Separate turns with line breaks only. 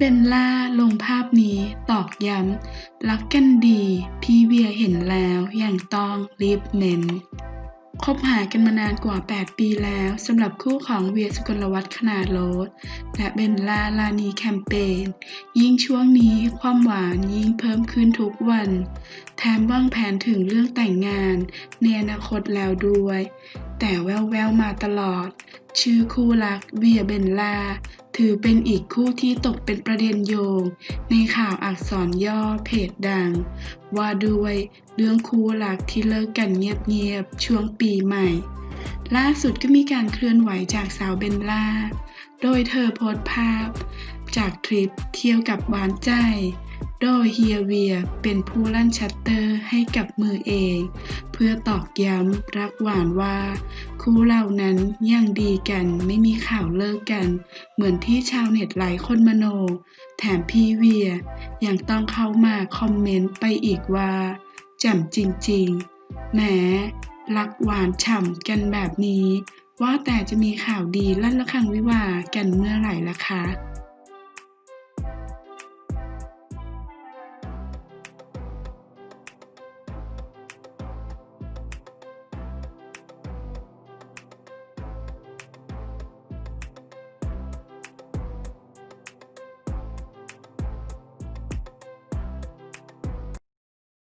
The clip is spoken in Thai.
เบลล่าลงภาพนี้ตอกย้ำ รักกันดี พี่เวียเห็นแล้วอย่างต้องรีบเน้น คบหากันมานานกว่า 8 ปีแล้วสำหรับคู่ของเวียสุกลวัฒน์ขนาโรสและเบลล่าลานีแคมเปญ ยิ่งช่วงนี้ความหวานยิ่งเพิ่มขึ้นทุกวัน แถมวางแผนถึงเรื่องแต่งงานในอนาคตแล้วด้วย แต่แววๆมาตลอด ชื่อคู่รักเวียเบลล่า ถือเป็นอีกคู่ที่ตกเป็นประเด็นโยง ในข่าวอักษรย่อเพจดัง ว่าด้วยเรื่องคู่หลักที่เลิกกันเงียบๆ ช่วงปีใหม่ ล่าสุดก็มีการเคลื่อนไหวจากสาวเบลล่า โดยเธอโพสต์ภาพ จากทริปเที่ยวกับหวานใจ โดยเฮียเวียเป็นผู้ลั่นชัตเตอร์ให้กับมือเอง เพื่อตอกย้ำรักหวานว่า คู่เรานั้นยังดีกันไม่มีข่าวเลิกกัน เหมือนที่ชาวเน็ตหลายคนมโน แถมพี่เวียยังต้องเข้ามาคอมเมนต์ไปอีกว่าแจ่มจริงๆแหมรักหวานฉ่ำกันแบบนี้ ว่าแต่จะมีข่าวดีลั่นระฆังวิวากันเมื่อไหร่ล่ะคะ